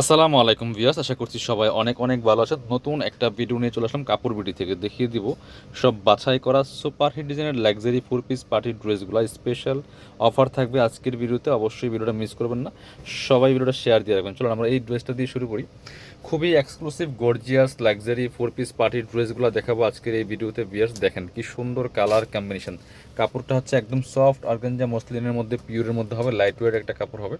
আসসালামু আলাইকুম ভিয়াস আশা করছি সবাই অনেক অনেক ভালো আছেন। নতুন একটা ভিডিও নিয়ে চলে আসলাম কাপড় বিডি থেকে। দেখিয়ে দিব, সব বাছাই করা সুপার হিট ডিজাইনের লাক্সারি ফোর পিস পার্টি ড্রেসগুলো স্পেশাল অফার থাকবে আজকের ভিডিওতে, অবশ্যই ভিডিওটা মিস করবেন না। সবাই ভিডিওটা শেয়ার দিয়ে রাখবেন। চলুন, আমরা এই ড্রেসটা দিয়ে শুরু করি। খুবই exclusive gorgeous luxury four piece party ড্রেসগুলো দেখাবো আজকের এই ভিডিওতে ভিয়াস দেখেন কি সুন্দর কালার কম্বিনেশন কাপড়টা হচ্ছে একদম সফট অর্গানজা মসলিনের মধ্যে পিওরের মধ্যে হবে লাইট ওয়েট একটা কাপড় হবে।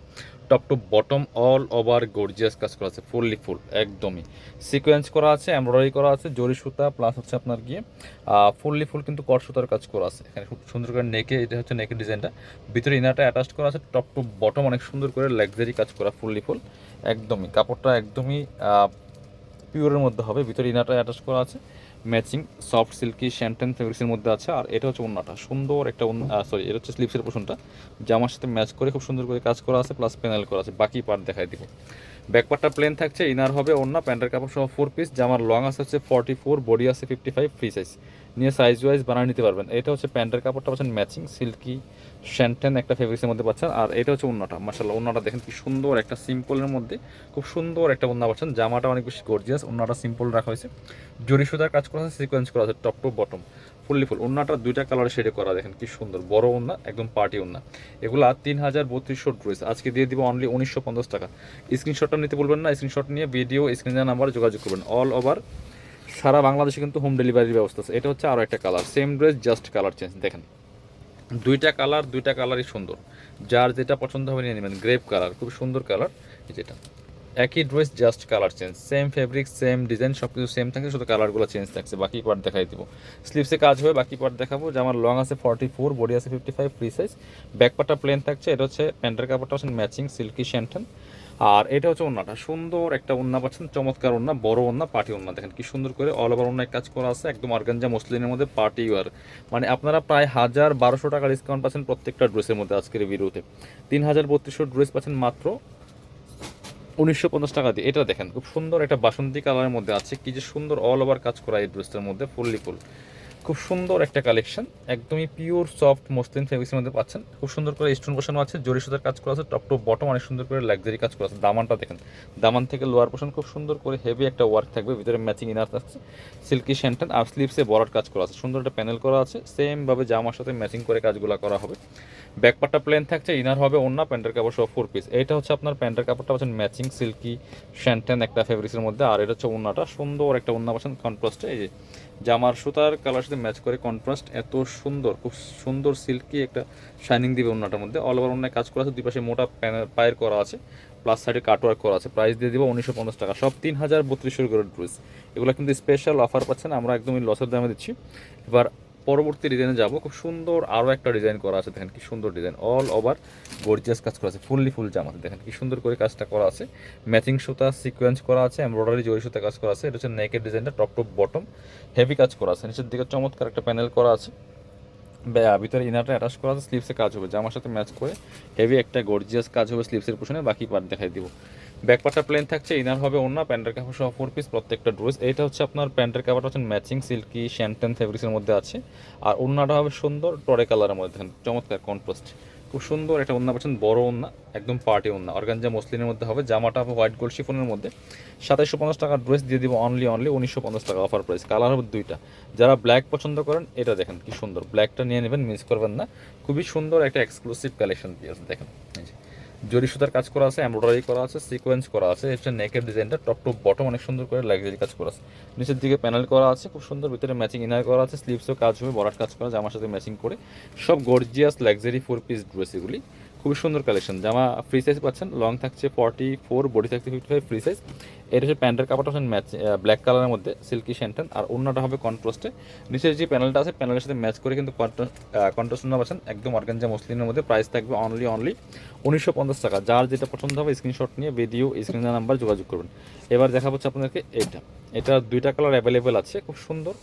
Top to bottom all over gorgeous কাজ করা আছে ফুললি ফুল একদমই। সিকোয়েন্স করা আছে এমব্রয়ডারি করা আছে, জরি সুতা প্লাস হচ্ছে আপনার গিয়ে ফুললি ফুল কিন্তু কট সুতার কাজ করা আছে। এখানে খুব সুন্দর করে নেকে এটা হচ্ছে নেকের ডিজাইনটা ভিতরে ইনারটা অ্যাটাচ করা আছে টপ টু বটম অনেক সুন্দর করে লাক্সারি কাজ করা ফুললি ফুল একদমই। কাপড়টা একদমই পিওরের মধ্যে হবে, ভিতরে ইনারটা অ্যাটাচ করা আছে। ম্যাচিং, সফট, সিল্কি শ্যান্টেন ফেব্রিক্সের মধ্যে আছে। আর এটা হচ্ছে অন্যটা সুন্দর একটা সরি এটা হচ্ছে স্লিপসের পোষণটা। জামার সাথে ম্যাচ করে খুব সুন্দর করে কাজ করা আছে প্লাস প্যানেল করা আছে। বাকি পার্ট দেখাই দিব। ব্যাকপার্টটা প্লেন থাকছে ইনার হবে অন্য প্যান্টের কাপড় সহ ফোর পিস জামার লং আছে হচ্ছে ফর্টি ফোর বডি আছে ফিফটি ফাইভ ফ্রি সাইজ নিয়ে সাইজ ওয়াইজ বানিয়ে নিতে পারবেন। এটা হচ্ছে প্যান্টের কাপড়টা পাচ্ছেন ম্যাচিং সিল্কি শ্যান্টেন একটা ফেব্রিক্সের মধ্যে পাচ্ছেন। আর এটা হচ্ছে উন্নাটা মার্শাল্লাহ উন্নাটা দেখেন কি সুন্দর একটা সিম্পলের মধ্যে, খুব সুন্দর একটা উন্না পাচ্ছেন। জামাটা অনেক বেশি গর্জিয়াস উন্নাটা সিম্পল রাখা হয়েছে। জরি সুতার কাজ করা আছে সিকোয়েন্স করা আছে top to bottom fully full উন্নাটা দুইটা কালার শেডে করা, দেখেন কি সুন্দর, বড় উন্না, একদম পার্টি উন্না। এগুলা তিন হাজার বত্রিশশো ড্রেস আজকে দিয়ে দিব অনলি উনিশশো পঞ্চাশ টাকা। স্ক্রিনশটটা নিতে বলবেন না স্ক্রিনশট নিয়ে ভিডিও স্ক্রিনে নাম্বার যোগাযোগ করবেন। অল ওভার সারা বাংলাদেশে কিন্তু হোম ডেলিভারির ব্যবস্থা আছে। এটা হচ্ছে আরও একটা colour same dress just colour change দেখেন, দুইটা কালার দুইটা কালারই সুন্দর। যার যেটা পছন্দ হবে নিয়ে নেবেন। গ্রেপ কালার খুব সুন্দর কালার যেটা। একই dress just colour change same fabric same design সব কিছু সেম থাকে শুধু কালারগুলো চেঞ্জ থাকছে। বাকি পার্ট দেখাই দিব। স্লিপসে কাজ হবে, বাকি পার্ট দেখাবো। যে আমার লং আছে ফর্টি ফোর বডি আছে fifty five free size back পার্টটা প্লেন থাকছে। এটা হচ্ছে প্যান্টের কাপড়টা হচ্ছে ম্যাচিং সিল্কি শ্যান্টেন আর এটা হচ্ছে ওন্নাটা সুন্দর একটা ওন্না পাচ্ছেন, চমৎকার ওন্না বড় ওন্না পার্টি ওন্না দেখেন কি সুন্দর করে অল ওভার ওন্নায় কাজ করা আছে, একদম অর্গানজা মসলিনের মধ্যে পার্টি ওয়ার মানে আপনারা প্রায় হাজার বারোশো টাকা ডিসকাউন্ট পাচ্ছেন প্রত্যেকটা ড্রেসের মধ্যে আজকের ভিডিওতে তিন হাজার বত্রিশশো ড্রেস পাচ্ছেন মাত্র উনিশশো পঞ্চাশ টাকা দিয়ে। এটা দেখেন, খুব সুন্দর একটা বাসন্তী কালারের মধ্যে আছে, কি যে সুন্দর অল ওভার কাজ করা এই ড্রেসটার মধ্যে, ফুললি ফুল। খুব সুন্দর একটা কালেকশন। একদমই পিওর সফট মসলিন ফেব্রিক্সের মধ্যে পাচ্ছেন। খুব সুন্দর করে স্টোন বসানো আছে, জরি সুতার কাজ করা আছে টপ টপ বটম অনেক সুন্দর করে লাক্সারি কাজ করা আছে। দামানটা দেখেন। দামান থেকে লোয়ার পোর্শন খুব সুন্দর করে হেভি একটা ওয়ার্ক থাকবে, ভিতরে ম্যাচিং ইনার থাকছে। সিল্কি শ্যান্টেন আর স্লিপসে বরার কাজ করা আছে। সুন্দর একটা প্যানেল করা আছে সেমভাবে জামার সাথে ম্যাচিং করে কাজগুলো করা হবে। ব্যাকপার্টটা প্লেন থাকছে ইনার হবে অন্য প্যান্টের কাপড় সহ ফোর পিস এটা হচ্ছে আপনার প্যান্টের কাপড়টা পাচ্ছেন ম্যাচিং সিল্কি শ্যান্টেন একটা ফেব্রিক্সের মধ্যে। আর এটা হচ্ছে ওন্নাটা সুন্দর একটা ওন্না পাচ্ছেন কন্ট্রাস্টে এই যে জামার সুতার কালার সাথে ম্যাচ করে কন্ট্রাস্ট এত সুন্দর, খুব সুন্দর সিল্কি একটা শাইনিং দিবে ওনাটার মধ্যে। অল ওভার অন্যায় কাজ করা আছে, দুই পাশে মোটা পায়ের করা আছে প্লাস সাইডে কাটওয়ার্ক করা আছে। প্রাইস দিয়ে দিব উনিশশো পঞ্চাশ টাকা। সব তিন হাজার বত্রিশশো করে ড্রেস এগুলো কিন্তু স্পেশাল অফার পাচ্ছেন, আমরা একদমই লসের দামে দিচ্ছি। এবার পরবর্তী ডিজাইনে যাব। খুব সুন্দর আরও একটা ডিজাইন করা আছে, দেখেন কি সুন্দর ডিজাইন অল ওভার গর্জিয়াস কাজ করা আছে, ফুললি ফুল জামাতে দেখেন কি সুন্দর করে কাজটা করা আছে। ম্যাচিং সুতা সিকোয়েন্স করা আছে এমব্রয়ডারি জরি সুতা কাজ করা আছে, এটা হচ্ছে নেকের ডিজাইনটা টপ টপ বটম হেভি কাজ করা আছে। নিচের দিকে চমৎকার একটা প্যানেল করা আছে। ভিতরে ইনারটা অ্যাটাচ করা আছে স্লিপসে কাজ হবে, জামার সাথে ম্যাচ করে হেভি একটা গর্জিয়াস কাজ হবে স্লিপসের পোশনে বাকি পার্ট দেখাই দিব। ব্যাক পার্টটা প্লেন থাকছে ইনার হবে অন্য প্যান্টের কাপড় সহ ফোর পিস প্রত্যেকটা ড্রেস এটা হচ্ছে আপনার প্যান্টের কাপড়টা হচ্ছে ম্যাচিং সিল্কি শ্যান্টেন ফেব্রিক্সের মধ্যে আছে। আর ওন্নাটা হবে সুন্দর টরে কালারের মধ্যে। চমৎকার কন্ট্রাস্ট খুব সুন্দর একটা ওন্না পাচ্ছেন, বড় ওন্না একদম পার্টি ওন্না অর্গানজা মসলিনের মধ্যে হবে, জামাটা হবে হোয়াইট গোল্ড শিফনের মধ্যে। সাতাইশশো পঞ্চাশ টাকার ড্রেস দিয়ে দিব অনলি অনলি উনিশশো পঞ্চাশ টাকা অফার প্রাইস কালার হবে দুইটা। যারা ব্ল্যাক পছন্দ করেন, এটা দেখেন কি সুন্দর। ব্ল্যাকটা নিয়ে নেবেন মিস করবেন না। খুবই সুন্দর একটা এক্সক্লুসিভ কালেকশন দিয়ে দেখেন। জরি সুতার কাজ করা আছে, এমব্রয়ডারি করা আছে সিকোয়েন্স করা আছে এটা নেকের ডিজাইনটা টপ টু বটম অনেক সুন্দর করে লাগজারি কাজ করা আছে। নিচের দিকে প্যানেল করা আছে, খুব সুন্দর, ভিতরে ম্যাচিং ইনার করা আছে স্লিভসও কাজ হবে, বরাট কাজ করা জামার সাথে ম্যাচিং করে। সব gorgeous luxury four piece dress এগুলি। খুবই সুন্দর কালেকশন জামা ফ্রি সাইজ পাচ্ছেন লং থাকছে ফর্টি ফোর বডি থাকছে ফিফটি ফাইভ ফ্রি সাইজ এটা হচ্ছে প্যান্টের কাপড়টা হচ্ছে ম্যাচ ব্ল্যাক কালারের মধ্যে সিল্কি শ্যান্টেন আর অন্যটা হবে কন্ট্রাস্টে নিচের যে প্যানেলটা আছে প্যানেলের সাথে ম্যাচ করে কিন্তু কন্ট্রাস্ট অন্য পাচ্ছেন। একদম অর্গানজা মসলিনের মধ্যে প্রাইস থাকবে অনলি অনলি উনিশশো পঞ্চাশ টাকা। যার যেটা পছন্দ হবে স্ক্রিনশট নিয়ে ভিডিও স্ক্রিনের নাম্বার যোগাযোগ করবেন এবার দেখা হচ্ছে আপনাদেরকে এটা। এটা দুইটা কালার অ্যাভেলেবেল আছে, খুব সুন্দর।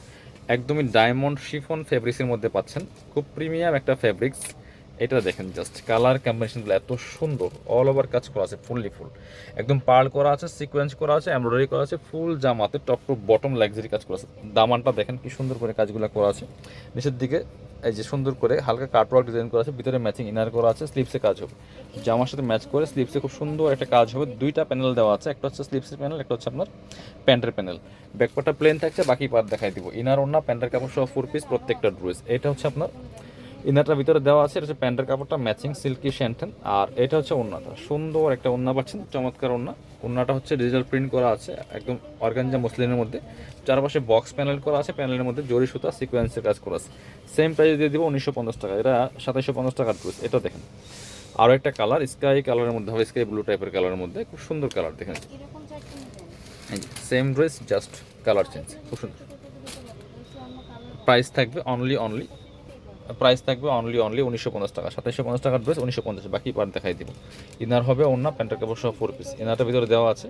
একদমই ডায়মন্ড শিফন ফেব্রিক্সের মধ্যে পাচ্ছেন। খুব প্রিমিয়াম একটা ফেব্রিক্স এটা দেখেন জাস্ট কালার কম্বিনেশনগুলো এত সুন্দর অল ওভার কাজ করা আছে ফুললি ফুল একদম পার্ল করা আছে সিকোয়েন্স করা আছে এমব্রয়ডারি করা আছে ফুল জামাতে টপ টু বটম লাক্সারি কাজ করা আছে। দামানটা দেখেন কি সুন্দর করে কাজগুলো করা আছে। নিচের দিকে এই যে সুন্দর করে হালকা কাটওয়ার্ক ডিজাইন করা আছে, ভিতরে ম্যাচিং ইনার করা আছে স্লিপসে কাজ হবে। জামার সাথে ম্যাচ করে স্লিপসে খুব সুন্দর একটা কাজ হবে। দুইটা প্যানেল দেওয়া আছে, একটা হচ্ছে স্লিপসের প্যানেল একটা হচ্ছে আপনার প্যান্টের প্যানেল ব্যাকপারটা প্লেন থাকছে, বাকি পার্ট দেখাই দিব। ইনার ওড়না প্যান্টের কাপড় সহ ফোর পিস প্রত্যেকটা ড্রেস এটা হচ্ছে আপনার ইনারটার ভিতরে দেওয়া আছে, এটা হচ্ছে প্যান্টের কাপড়টা ম্যাচিং সিল্কি শ্যান্টেন আর এটা হচ্ছে ওড়নাটা। সুন্দর একটা ওড়না পাচ্ছেন, চমৎকার ওড়না। ওড়নাটা হচ্ছে ডিজিটাল প্রিন্ট করা আছে, একদম অর্গানজা মসলিনের মধ্যে। চারপাশে বক্স প্যানেল করা আছে প্যানেলের মধ্যে জরি সুতা সিকোয়েন্সের কাজ করা আছে। সেম প্রাইস দিয়ে দিব উনিশশো পঞ্চাশ টাকা, এটা সাতাইশশো পঞ্চাশ টাকার ড্রেস এটা দেখেন। আরও একটা কালার স্কাই কালারের মধ্যে হবে স্কাই ব্লু টাইপের কালারের মধ্যে, খুব সুন্দর কালার দেখেন। Same dress just colour change খুব সুন্দর। প্রাইস থাকবে অনলি অনলি প্রাইস থাকবে অনলি অনলি উনিশশো পঞ্চাশ টাকা। সাতাইশশো পঞ্চাশ টাকার ড্রেস উনিশশো পঞ্চাশ, বাকি পার দেখাই দিব। ইনার হবে ওনা প্যান্টের কাপড় সহ ফোর পিস ইনারটার ভিতরে দেওয়া আছে।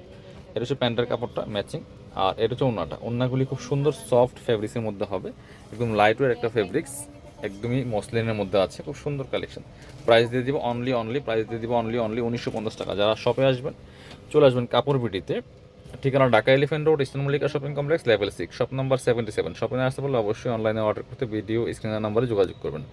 এটা হচ্ছে প্যান্টের কাপড়টা ম্যাচিং আর এটা হচ্ছে ওনাটা ওনাগুলি খুব সুন্দর সফট ফেব্রিক্সের মধ্যে হবে। একদম লাইট ওয়ের একটা ফেব্রিক্স একদমই মসলিনের মধ্যে আছে। খুব সুন্দর কালেকশন প্রাইস দিয়ে দিব অনলি অনলি প্রাইস দিয়ে দিব অনলি অনলি উনিশশো পঞ্চাশ টাকা। যারা শপে আসবেন, চলে আসবেন কাপড় বিটিতে। ঠিকানা Dhaka Elephant Road, Eastern Mallika shopping complex, level six shop number seventy seven শপিংয়ে আসতে পারলে অবশ্যই অনলাইনে অর্ডার করতে ভিডিও স্ক্রিনের নাম্বারে যোগাযোগ করবেন।